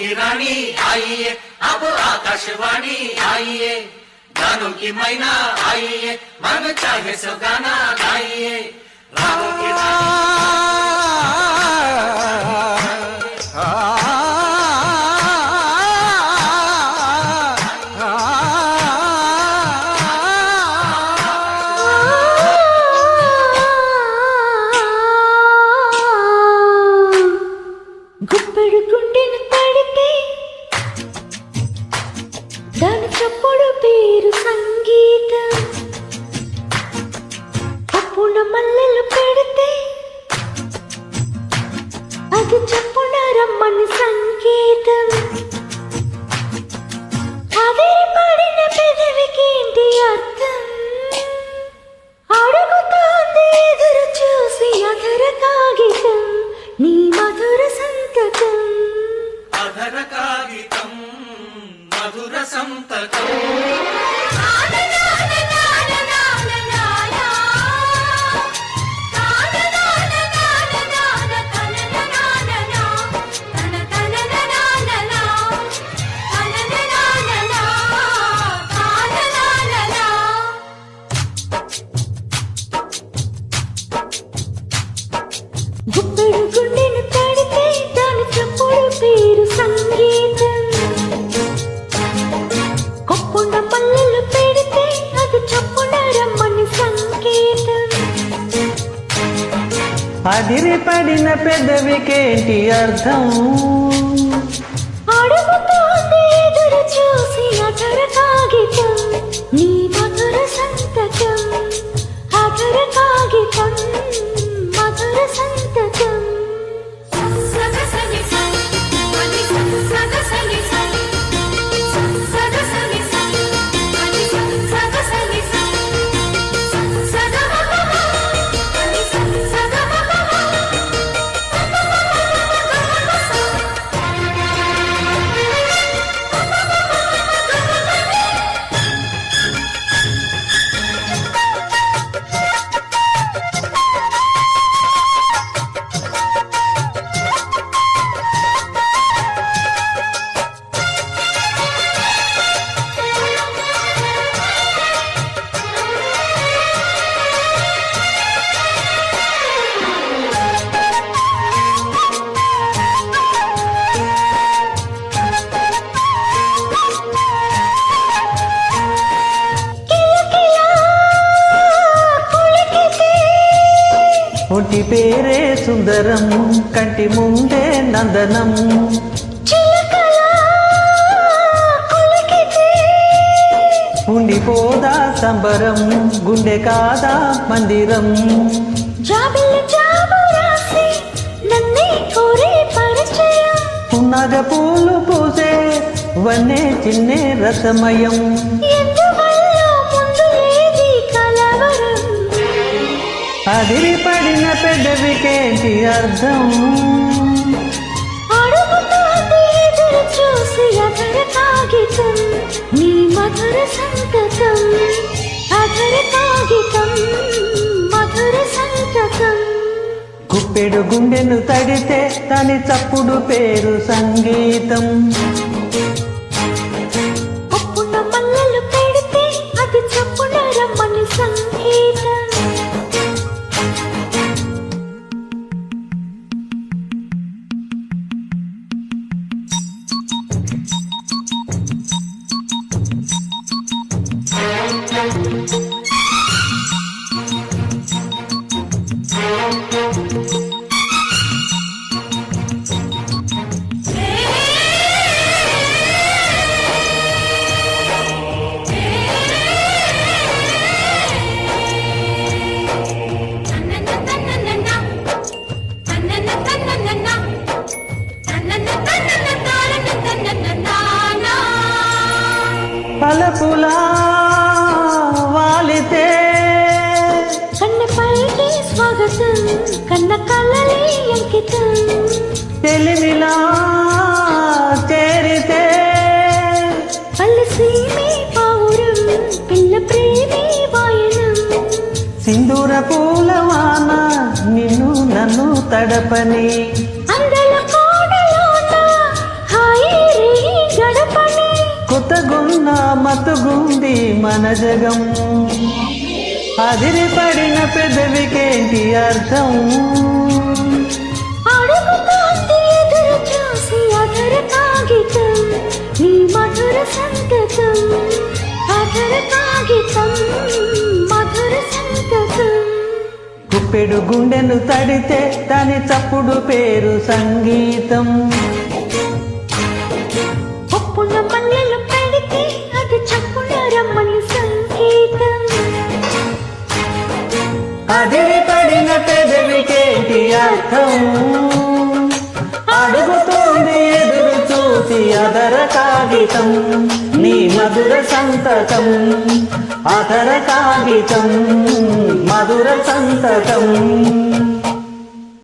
की रानी आइए अब आकाशवाणी आइए गानों की मैना आइए मन चाहे सो गाना गाइए रागों की रानी। మల్లెలు పెడితే అది చెప్పున రమ్మని సంకేతం. అదే పడిన పెదవికి ఏంటి అర్థం? అడుగుతోంది ఎదురు చూసి అధర కాగితం నీ మధుర సంతకం. అధర కాగితం మధుర సంతకం. పల్లెలు పెడితే అది చప్పుడరమ్మని సంకేతం. అదిరి పడిన పెదవికేంటి అర్థం? ఒంటి పేరే సుందరం కంటి ముందే నందనం. ఉండిపోదా సంబరం గుండె కాదా మందిరం. పున్నగ పూలు పూసే వన్నే చిన్నే రసమయం. అదిరి పడిన పెదవికేంటి అర్థం? చూసి అధర కాగితం? నీ మధుర సంతకం. అధర కాగితం? మధుర సంతకం. గుప్పెడు గుండెను తడితే దాని చప్పుడు పేరు సంగీతం. స్వాగతం కన్న కళ్ళలే అంకితం. తెలివిలా చేరితే పల్లె సీమే పావురం పిల్ల ప్రేమే వాయనం. సింధూర పూలవాన నిన్ను నన్ను తడపని. అందల కోడలోన హాయి ఎక్కడున్నా మతుగుంది మన జగం. అదిరిపడిన పెదవికేంటి అర్థం? గుప్పెడు గుండెను తడితే దాని చప్పుడు పేరు సంగీతం. చూసి అదర కాగితం నీ మధుర సంతకం. అదర కాగితం మధుర సంతకం.